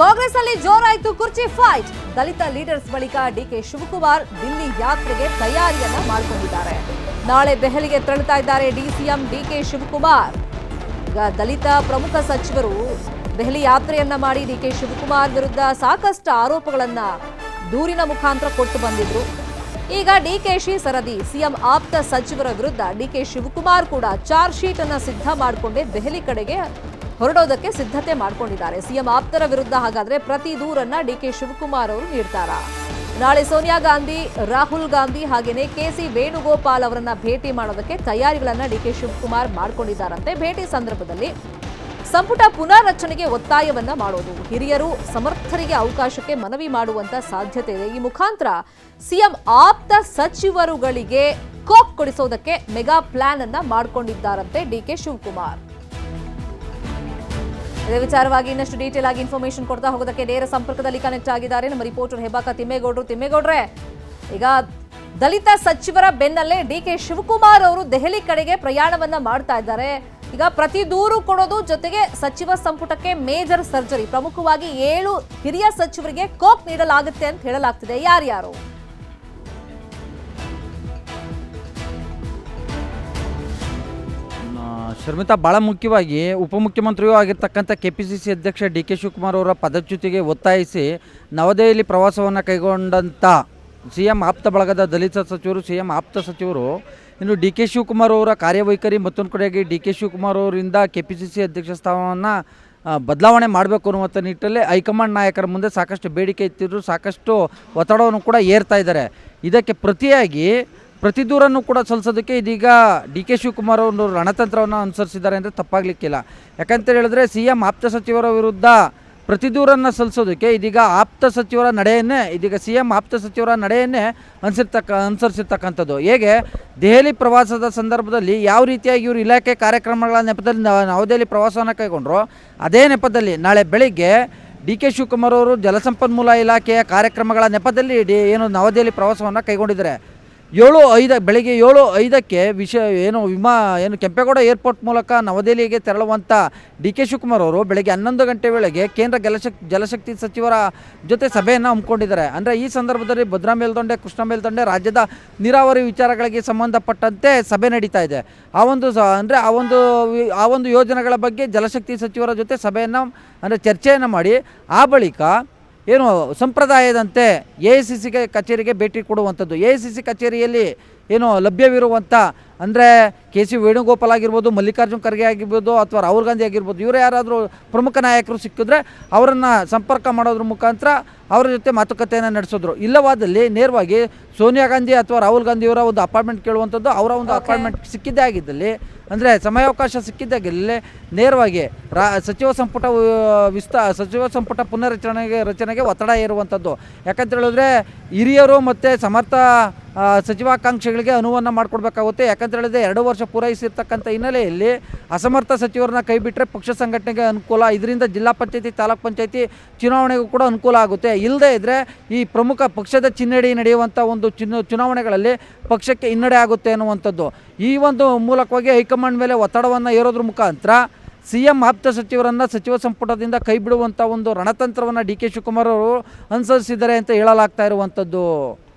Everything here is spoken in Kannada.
ಕಾಂಗ್ರೆಸ್ ಅಲ್ಲಿ ಜೋರಾಯಿತು ಕುರ್ಚಿ ಫೈಟ್. ದಲಿತ ಲೀಡರ್ಸ್ ಬಳಿಕ ಡಿಕೆ ಶಿವಕುಮಾರ್ ದಿಲ್ಲಿ ಯಾತ್ರೆಗೆ ತಯಾರಿಯನ್ನ ಮಾಡಿಕೊಂಡಿದ್ದಾರೆ. ನಾಳೆ ದೆಹಲಿಗೆ ತೆರಳುತ್ತಾ ಇದ್ದಾರೆ ಡಿಸಿಎಂ ಡಿಕೆ ಶಿವಕುಮಾರ್. ಈಗ ದಲಿತ ಪ್ರಮುಖ ಸಚಿವರು ದೆಹಲಿ ಯಾತ್ರೆಯನ್ನ ಮಾಡಿ ಡಿಕೆ ಶಿವಕುಮಾರ್ ವಿರುದ್ಧ ಸಾಕಷ್ಟು ಆರೋಪಗಳನ್ನ ದೂರಿನ ಮುಖಾಂತರ ಕೊಟ್ಟು ಬಂದಿದ್ರು. ಈಗ ಡಿಕೆಶಿ ಸರದಿ, ಸಿಎಂ ಆಪ್ತ ಸಚಿವರ ವಿರುದ್ಧ ಡಿಕೆ ಶಿವಕುಮಾರ್ ಕೂಡ ಚಾರ್ಜ್ ಶೀಟ್ ಅನ್ನ ಸಿದ್ಧ ಮಾಡಿಕೊಂಡೇ ದೆಹಲಿ ಕಡೆಗೆ ಹೊರಡೋದಕ್ಕೆ ಸಿದ್ಧತೆ ಮಾಡಿಕೊಂಡಿದ್ದಾರೆ. ಸಿಎಂ ಆಪ್ತರ ವಿರುದ್ಧ ಹಾಗಾದ್ರೆ ಪ್ರತಿ ದೂರನ್ನ ಡಿಕೆ ಶಿವಕುಮಾರ್ ಅವರು ನೀಡ್ತಾರ. ನಾಳೆ ಸೋನಿಯಾ ಗಾಂಧಿ, ರಾಹುಲ್ ಗಾಂಧಿ ಹಾಗೇನೆ ಕೆಸಿ ವೇಣುಗೋಪಾಲ್ ಅವರನ್ನ ಭೇಟಿ ಮಾಡೋದಕ್ಕೆ ತಯಾರಿಗಳನ್ನ ಡಿಕೆ ಶಿವಕುಮಾರ್ ಮಾಡಿಕೊಂಡಿದ್ದಾರಂತೆ. ಭೇಟಿ ಸಂದರ್ಭದಲ್ಲಿ ಸಂಪುಟ ಪುನಾರಚನೆಗೆ ಒತ್ತಾಯವನ್ನ ಮಾಡೋದು. ಹಿರಿಯರು ಸಮರ್ಥರಿಗೆ ಅವಕಾಶಕ್ಕೆ ಮನವಿ ಮಾಡುವಂತ ಸಾಧ್ಯತೆ ಇದೆ. ಈ ಮುಖಾಂತರ ಸಿಎಂ ಆಪ್ತ ಸಚಿವರುಗಳಿಗೆ ಕೋಪ್ ಕೊಡಿಸೋದಕ್ಕೆ ಮೆಗಾ ಪ್ಲಾನ್ ಅನ್ನ ಮಾಡಿಕೊಂಡಿದ್ದಾರಂತೆ ಡಿಕೆ ಶಿವಕುಮಾರ್. ಇದೇ ವಿಚಾರವಾಗಿ ಇನ್ನಷ್ಟು ಡೀಟೇಲ್ ಆಗಿ ಇನ್ಫಾರ್ಮೇಶನ್ ಕೊಡ್ತಾ ಹೋಗೋದಕ್ಕೆ ನೇರ ಸಂಪರ್ಕದಲ್ಲಿ ಕನೆಕ್ಟ್ ಆಗಿದ್ದಾರೆ ನಮ್ಮ ರಿಪೋರ್ಟರ್ ಹೆಬಾಕ ತಿಮ್ಮೇಗೌಡರು. ತಿಮ್ಮೇಗೌಡ್ರೆ, ಈಗ ದಲಿತ ಸಚಿವರ ಬೆನ್ನಲ್ಲೇ ಡಿ ಕೆ ಶಿವಕುಮಾರ್ ಅವರು ದೆಹಲಿ ಕಡೆಗೆ ಪ್ರಯಾಣವನ್ನ ಮಾಡ್ತಾ ಇದ್ದಾರೆ. ಈಗ ಪ್ರತಿ ದೂರು ಕೊಡೋದು ಜೊತೆಗೆ ಸಚಿವ ಸಂಪುಟಕ್ಕೆ ಮೇಜರ್ ಸರ್ಜರಿ ಪ್ರಮುಖವಾಗಿ ಏಳು ಹಿರಿಯ ಸಚಿವರಿಗೆ ಕೋಪ್ ನೀಡಲಾಗುತ್ತೆ ಅಂತ ಹೇಳಲಾಗ್ತಿದೆ. ಯಾರ್ಯಾರು? ಶರ್ಮಿತಾ ಭಾಳ ಮುಖ್ಯವಾಗಿ ಉಪಮುಖ್ಯಮಂತ್ರಿಯೂ ಆಗಿರ್ತಕ್ಕಂಥ ಕೆ ಪಿ ಸಿ ಸಿ ಅಧ್ಯಕ್ಷ ಡಿ ಕೆ ಶಿವಕುಮಾರ್ ಅವರ ಪದಚ್ಯುತಿಗೆ ಒತ್ತಾಯಿಸಿ ನವದೆಹಲಿ ಪ್ರವಾಸವನ್ನು ಕೈಗೊಂಡಂಥ ಸಿ ಎಂ ಆಪ್ತ ಬಳಗದ ದಲಿತ ಸಚಿವರು ಸಿ ಎಂ ಆಪ್ತ ಸಚಿವರು, ಇನ್ನು ಡಿ ಕೆ ಶಿವಕುಮಾರ್ ಅವರ ಕಾರ್ಯವೈಖರಿ ಮತ್ತೊಂದು ಕಡೆಯಾಗಿ ಡಿ ಕೆ ಶಿವಕುಮಾರ್ ಅವರಿಂದ ಕೆ ಪಿ ಸಿ ಸಿ ಅಧ್ಯಕ್ಷ ಸ್ಥಾನವನ್ನು ಬದಲಾವಣೆ ಮಾಡಬೇಕು ಅನ್ನುವಂಥ ನಿಟ್ಟಲ್ಲಿ ಹೈಕಮಾಂಡ್ ನಾಯಕರ ಮುಂದೆ ಸಾಕಷ್ಟು ಬೇಡಿಕೆ ಇತ್ತಿದ್ರು ಸಾಕಷ್ಟು ಒತ್ತಡವನ್ನು ಕೂಡ ಏರ್ತಾ ಇದ್ದಾರೆ. ಇದಕ್ಕೆ ಪ್ರತಿಯಾಗಿ ಪ್ರತಿ ದೂರನ್ನು ಕೂಡ ಸಲ್ಲಿಸೋದಕ್ಕೆ ಇದೀಗ ಡಿ ಕೆ ಶಿವಕುಮಾರ್ ಅವರು ರಣತಂತ್ರವನ್ನು ಅನುಸರಿಸಿದ್ದಾರೆ ಅಂದರೆ ತಪ್ಪಾಗಲಿಕ್ಕಿಲ್ಲ. ಯಾಕಂತ ಹೇಳಿದ್ರೆ ಸಿ ಎಂ ಆಪ್ತ ಸಚಿವರ ವಿರುದ್ಧ ಪ್ರತಿ ದೂರನ್ನು ಸಲ್ಲಿಸೋದಕ್ಕೆ ಇದೀಗ ಆಪ್ತ ಸಚಿವರ ನಡೆಯನ್ನೇ, ಇದೀಗ ಸಿ ಎಂ ಆಪ್ತ ಸಚಿವರ ನಡೆಯನ್ನೇ ಅನುಸರಿರ್ತಕ್ಕ ಅನುಸರಿಸಿರ್ತಕ್ಕಂಥದ್ದು. ಹೇಗೆ? ದೆಹಲಿ ಪ್ರವಾಸದ ಸಂದರ್ಭದಲ್ಲಿ ಯಾವ ರೀತಿಯಾಗಿ ಇವರು ಇಲಾಖೆ ಕಾರ್ಯಕ್ರಮಗಳ ನೆಪದಲ್ಲಿ ನವದೆಹಲಿ ಪ್ರವಾಸವನ್ನು ಕೈಗೊಂಡ್ರು? ಅದೇ ನೆಪದಲ್ಲಿ ನಾಳೆ ಬೆಳಿಗ್ಗೆ ಡಿ ಕೆ ಶಿವಕುಮಾರ್ ಅವರು ಜಲಸಂಪನ್ಮೂಲ ಇಲಾಖೆಯ ಕಾರ್ಯಕ್ರಮಗಳ ನೆಪದಲ್ಲಿ ಏನು ನವದೆಹಲಿ ಪ್ರವಾಸವನ್ನು ಕೈಗೊಂಡಿದ್ದಾರೆ. ಏಳು ಐದ, ಬೆಳಗ್ಗೆ ಏಳು ಐದಕ್ಕೆ ವಿಷಯ ಏನು ವಿಮಾ, ಏನು ಕೆಂಪೇಗೌಡ ಏರ್ಪೋರ್ಟ್ ಮೂಲಕ ನವದೆಹಲಿಗೆ ತೆರಳುವಂಥ ಡಿ ಕೆ ಶಿವಕುಮಾರ್ ಅವರು ಬೆಳಗ್ಗೆ ಹನ್ನೊಂದು ಗಂಟೆ ವೇಳೆಗೆ ಕೇಂದ್ರ ಜಲಶಕ್, ಜಲಶಕ್ತಿ ಸಚಿವರ ಜೊತೆ ಸಭೆಯನ್ನು ಹಮ್ಮಿಕೊಂಡಿದ್ದಾರೆ. ಅಂದರೆ ಈ ಸಂದರ್ಭದಲ್ಲಿ ಭದ್ರಾ ಮೇಲ್ದಂಡೆ, ಕೃಷ್ಣ ಮೇಲ್ದಂಡೆ, ರಾಜ್ಯದ ನೀರಾವರಿ ವಿಚಾರಗಳಿಗೆ ಸಂಬಂಧಪಟ್ಟಂತೆ ಸಭೆ ನಡೀತಾ ಇದೆ. ಆ ಒಂದು ಸ, ಅಂದರೆ ಆ ಒಂದು ಆ ಒಂದು ಯೋಜನೆಗಳ ಬಗ್ಗೆ ಜಲಶಕ್ತಿ ಸಚಿವರ ಜೊತೆ ಸಭೆಯನ್ನು, ಅಂದರೆ ಚರ್ಚೆಯನ್ನು ಮಾಡಿ, ಆ ಬಳಿಕ ಏನು ಸಂಪ್ರದಾಯದಂತೆ ಎ ಐ ಸಿ ಸಿ ಕಚೇರಿಗೆ ಭೇಟಿ ಕೊಡುವಂಥದ್ದು. ಎ ಐ ಸಿ ಸಿ ಕಚೇರಿಯಲ್ಲಿ ಏನು ಲಭ್ಯವಿರುವಂಥ ಅಂದರೆ ಕೆ ಸಿ ವೇಣುಗೋಪಾಲ್ ಆಗಿರ್ಬೋದು ಮಲ್ಲಿಕಾರ್ಜುನ್ ಖರ್ಗೆ ಆಗಿರ್ಬೋದು ಅಥವಾ ರಾಹುಲ್ ಗಾಂಧಿ ಆಗಿರ್ಬೋದು ಇವರು ಯಾರಾದರೂ ಪ್ರಮುಖ ನಾಯಕರು ಸಿಕ್ಕಿದ್ರೆ ಅವರನ್ನು ಸಂಪರ್ಕ ಮಾಡೋದ್ರ ಮುಖಾಂತರ ಅವರ ಜೊತೆ ಮಾತುಕತೆಯನ್ನು ನಡೆಸಿದ್ರು. ಇಲ್ಲವಾದಲ್ಲಿ ನೇರವಾಗಿ ಸೋನಿಯಾ ಗಾಂಧಿ ಅಥವಾ ರಾಹುಲ್ ಗಾಂಧಿಯವರ ಒಂದು ಅಪಾಯಿಂಟ್ಮೆಂಟ್ ಕೇಳುವಂಥದ್ದು ಅವರ ಒಂದು ಅಪಾರ್ಟ್ಮೆಂಟ್ ಅಪಾಯಿಂಟ್ಮೆಂಟ್ ಸಿಕ್ಕಿದ್ದೇ ಆಗಿದ್ದಲ್ಲಿ ಅಂದರೆ ಸಮಯಾವಕಾಶ ಸಿಕ್ಕಿದ್ದಾಗಲೇ ನೇರವಾಗಿ ರಾ ಸಚಿವ ಸಂಪುಟ ವಿಸ್ತಾ ಸಚಿವ ಸಂಪುಟ ಪುನರ್ರಚನೆಗೆ ರಚನೆಗೆ ಒತ್ತಡ ಇರುವಂಥದ್ದು ಯಾಕಂತ ಹೇಳಿದ್ರೆ ಹಿರಿಯರು ಮತ್ತು ಸಮರ್ಥ ಸಚಿವಾಕಾಂಕ್ಷಿಗಳಿಗೆ ಅನುವನ್ನು ಮಾಡಿಕೊಡ್ಬೇಕಾಗುತ್ತೆ. ಯಾಕಂತ ಹೇಳಿದ್ರೆ ಎರಡು ವರ್ಷ ಪೂರೈಸಿರ್ತಕ್ಕಂಥ ಹಿನ್ನೆಲೆಯಲ್ಲಿ ಅಸಮರ್ಥ ಸಚಿವರನ್ನ ಕೈಬಿಟ್ಟರೆ ಪಕ್ಷ ಸಂಘಟನೆಗೆ ಅನುಕೂಲ, ಇದರಿಂದ ಜಿಲ್ಲಾ ಪಂಚಾಯತಿ, ತಾಲೂಕ್ ಪಂಚಾಯತಿ ಚುನಾವಣೆಗೂ ಕೂಡ ಅನುಕೂಲ ಆಗುತ್ತೆ. ಇಲ್ಲದೇ ಇದ್ದರೆ ಈ ಪ್ರಮುಖ ಪಕ್ಷದ ಚಿನ್ನಡಿ ನಡೆಯುವಂಥ ಒಂದು ಚುನಾವಣೆಗಳಲ್ಲಿ ಪಕ್ಷಕ್ಕೆ ಹಿನ್ನಡೆ ಆಗುತ್ತೆ ಅನ್ನುವಂಥದ್ದು. ಈ ಒಂದು ಮೂಲಕವಾಗಿ ಹೈಕಮಾಂಡ್ ಮೇಲೆ ಒತ್ತಡವನ್ನು ಏರೋದ್ರ ಮುಖಾಂತರ ಸಿ ಎಂ ಆಪ್ತ ಸಚಿವರನ್ನು ಸಚಿವ ಸಂಪುಟದಿಂದ ಕೈಬಿಡುವಂಥ ಒಂದು ರಣತಂತ್ರವನ್ನು ಡಿ ಕೆ ಶಿವಕುಮಾರ್ ಅವರು ಅನುಸರಿಸಿದ್ದಾರೆ ಅಂತ ಹೇಳಲಾಗ್ತಾ ಇರುವಂಥದ್ದು.